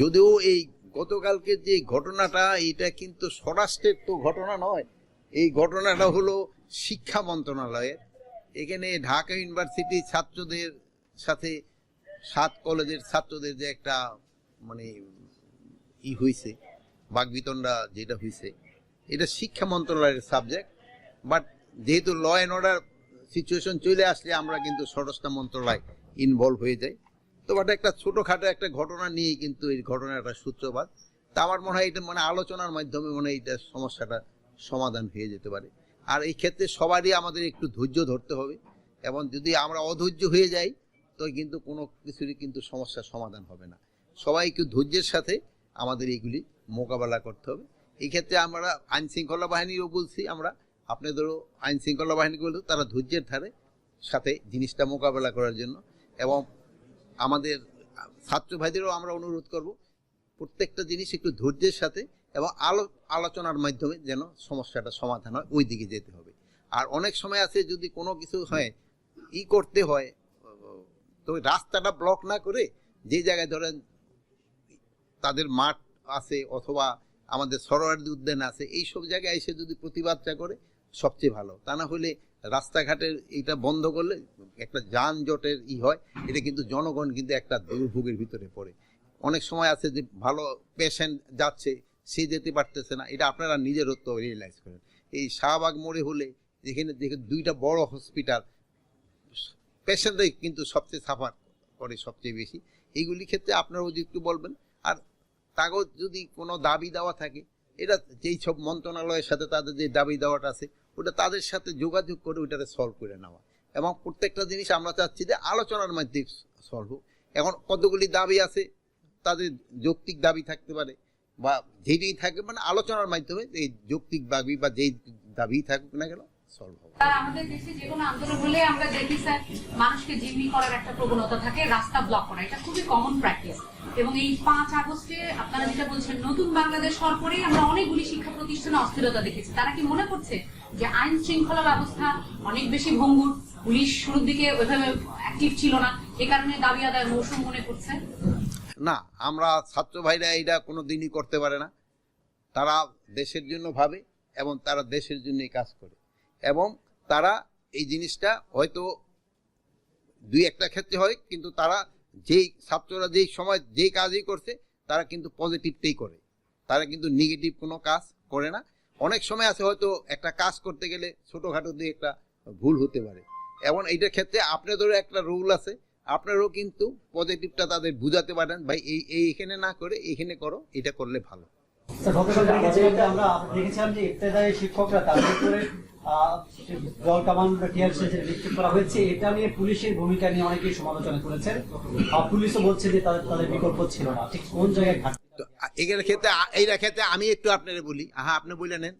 যদিও এই গতকালকে যে ঘটনাটা, এটা কিন্তু স্বরাষ্ট্রের তো ঘটনা নয়। এই ঘটনাটা হলো শিক্ষা মন্ত্রণালয়ের। এখানে ঢাকা ইউনিভার্সিটির ছাত্রদের সাথে, সাত কলেজের ছাত্রদের যে একটা মানে ই হয়েছে বাগবিতণ্ডা যেটা হয়েছে এটা শিক্ষা মন্ত্রণালয়ের সাবজেক্ট। বাট যেহেতু ল অ্যান্ড অর্ডার সিচুয়েশন চলে আসলে আমরা কিন্তু স্বরাষ্ট্র মন্ত্রণালয় ইনভলভ হয়ে যাই। তো একটা ছোটোখাটো একটা ঘটনা নিয়ে কিন্তু এই ঘটনাটা সূত্রপাত। তা আমার মনে হয় এটা মানে আলোচনার মাধ্যমে মনে হয় এটা সমস্যাটা সমাধান হয়ে যেতে পারে। আর এই ক্ষেত্রে সবারই আমাদের একটু ধৈর্য ধরতে হবে এবং যদি আমরা অধৈর্য হয়ে যাই, তো কিন্তু কোনো কিছুরই কিন্তু সমস্যার সমাধান হবে না। সবাই একটু ধৈর্যের সাথে আমাদের এইগুলি মোকাবেলা করতে হবে। এই ক্ষেত্রে আমরা আইন শৃঙ্খলা বাহিনীও বলছি, আমরা আপনাদেরও আইন শৃঙ্খলা বাহিনী বলতে তারা ধৈর্যের ধারে সাথে জিনিসটা মোকাবেলা করার জন্য এবং আমাদের, ছাত্র ভাইদেরও আমরা অনুরোধ করব, প্রত্যেকটা জিনিস একটু ধৈর্যের সাথে এবং আলো, আলোচনার মাধ্যমে যেন সমস্যাটা সমাধান হয়, ওই দিকে যেতে হবে। আর অনেক সময় আছে যদি কোনো কিছু হয়, ই করতে হয়, তো রাস্তাটা ব্লক না করে যে জায়গায় ধরেন তাদের মাঠ আছে অথবা আমাদের সরোয়ার্দি উদ্যান আছে এই সব জায়গায় এসে যদি প্রতিবাদটা করে, সবচেয়ে ভালো। তা না হলে রাস্তাঘাটের এইটা বন্ধ করলে একটা যানজটের ই হয়, এটা কিন্তু জনগণ কিন্তু একটা দুর্ভোগের ভিতরে পড়ে। অনেক সময় আছে যে ভালো পেশেন্ট যাচ্ছে, সে যেতে পারতেছে না, এটা আপনারা নিজেরও তো রিয়েলাইজ করেন। এই শাহবাগ মোড়ে হলে যেখানে দেখে দুইটা বড় হসপিটাল পেশেন্টরাই কিন্তু সবচেয়ে সাফার করে সবচেয়ে বেশি। এইগুলি ক্ষেত্রে আপনারাও যদি একটু বলবেন, আর কাগজ যদি কোনো দাবি দেওয়া থাকে, এটা যেই সব মন্ত্রণালয়ের সাথে তাদের যে দাবি দেওয়াটা আছে ওটা তাদের সাথে যোগাযোগ করে ওইটাকে সলভ করে নেওয়া। এবং প্রত্যেকটা জিনিস আমরা চাচ্ছি যে আলোচনার মাধ্যমে সলভ হোক। এখন কতগুলি দাবি আছে, তাদের যৌক্তিক দাবি থাকতে পারে বা যেটাই থাকে মানে আলোচনার মাধ্যমে এই যৌক্তিক দাবি বা যেই দাবি থাকুক না কেন সলভ হবে। আমাদের দেশে যে কোনো আন্দোলন হলে আমরা দেখি স্যার, মানুষকে জিম্মি করার একটা প্রবণতা থাকে, রাস্তা ব্লক করা। এটা খুবই কমন প্র্যাকটিস এবং এই পাঁচ আগস্টে আপনারা যেটা বলছেন, নতুন বাংলাদেশ হওয়ার পরেই আমরা অনেকগুলি শিক্ষা প্রতিষ্ঠানে অস্থিরতা দেখেছি। তারা কি মনে করছে যে আইন শৃঙ্খলা ব্যবস্থা অনেক বেশি ভঙ্গুর। পুলিশ শুরুর দিকে ওইভাবে অ্যাক্টিভ ছিল না। এ কারণে দাবি আদায় মৌসুম মনে করছে। না, আমরা ছাত্র ভাইরা এটা কোনো দিনই করতে পারে না। তারা দেশের জন্য ভাবে এবং তারা দেশের জন্যই কাজ করে। এবং তারা এই জিনিসটা হয়তো দুই একটা ক্ষেত্রে হয়, কিন্তু তারা যেই ছাত্ররা যেই সময় যেই কাজই করছে, তারা কিন্তু পজিটিভটাই করে। তারা কিন্তু নেগেটিভ কোনো কাজ করে না। অনেক সময় আছে হয়তো একটা কাজ করতে গেলে ছোটোখাটো দিয়ে একটা ভুল হতে পারে। এবং এইটার ক্ষেত্রে আপনাদেরও একটা রুল আছে। আপনারাও কিন্তু পজিটিভটা তাদের বুঝাতে পারেন, ভাই, এই এই এখানে না করে, এখানে করো, এটা করলে ভালো। আমরা নিয়ে পুলিশের ভূমিকা নিয়ে অনেকেই সমালোচনা করেছেন। পুলিশও বলছে যে তাদের তাদের বিকল্প ছিল না। ঠিক কোন জায়গায় তো এখানে ক্ষেত্রে এইটা ক্ষেত্রে আমি একটু আপনারে বলি। হ্যাঁ আপনি বলে নেন।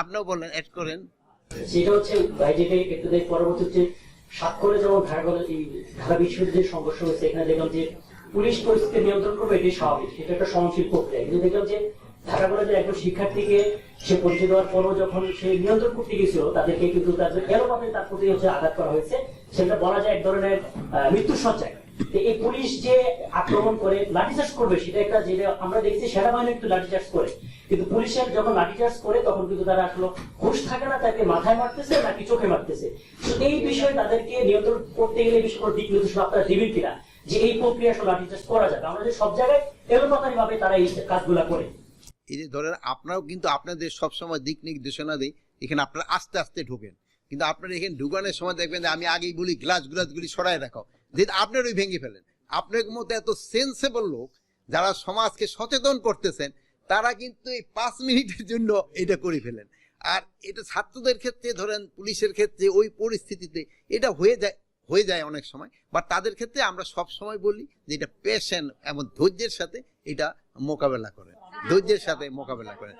আপনিও বললেন অ্যাড করেন। সেটা হচ্ছে যেটা একটু দেখ, পরবর্তীতে স্বাক্ষরে যেমন ঢাকা বিশ্ববিদ্যালয়ের সংঘর্ষ হয়েছে, এখানে দেখলাম যে পুলিশ পরিস্থিতি নিয়ন্ত্রণ করবে, এটাই স্বাভাবিক। এটা একটা সহনশীল প্রক্রিয়া। কিন্তু দেখলাম যে ঢাকা কলেজের একজন শিক্ষার্থীকে সে পরিচয় দেওয়ার পরও যখন সে নিয়ন্ত্রণ করতে গেছিল তাদেরকে কিন্তু তাদের এলোপাতে তার প্রতি হচ্ছে আঘাত করা হয়েছে, সেটা বলা যায় এক ধরনের মৃত্যু সজ্জায় এই পুলিশ যে আক্রমণ করে লাঠিচার্জ করবে, সেটা একটা যেটা আমরা দেখছি সেনাবাহিনী একটু লাঠিচার্জ করে। কিন্তু পুলিশের যখন লাঠিচার্জ করে, তখন কিন্তু তারা আসলে হুশ থাকে না, তাকে মাথায় মারতেছে নাকি চোখে মারতেছে। তো এই বিষয়ে তাদেরকে নিয়ন্ত্রণ করতে গেলে বিশেষ করে দিক নির্দেশনা আপনারা দিবেন কিনা, যে এই প্রক্রিয়া আসলে লাঠিচার্জ করা যাবে। আমরা যে সব জায়গায় এলোপাতারি ভাবে তারা এই কাজগুলা করে। এই যে ধরেন আপনারাও কিন্তু আপনাদের সবসময় দিক নির্দেশনা দিই, এখানে আপনারা আস্তে আস্তে ঢোকেন। কিন্তু আপনারা এখানে ঢুকানোর সময় দেখবেন যে আমি আগেই বলি গ্লাস গ্লাসগুলি সরাই রাখো। যে আপনারই ভেঙে ফেলেন। আপনার মতো এত সেন্সেবল লোক যারা সমাজকে সচেতন করতেছেন, তারা কিন্তু এই পাঁচ মিনিটের জন্য এটা করে ফেলেন। আর এটা ছাত্রদের ক্ষেত্রে, ধরেন পুলিশের ক্ষেত্রে, ওই পরিস্থিতিতে এটা হয়ে যায় হয়ে যায় অনেক সময়। বাট তাদের ক্ষেত্রে আমরা সব সময় বলি যে এটা পেশেন্ট এবং ধৈর্যের সাথে এটা মোকাবেলা করেন। ধৈর্যের সাথে মোকাবেলা করেন।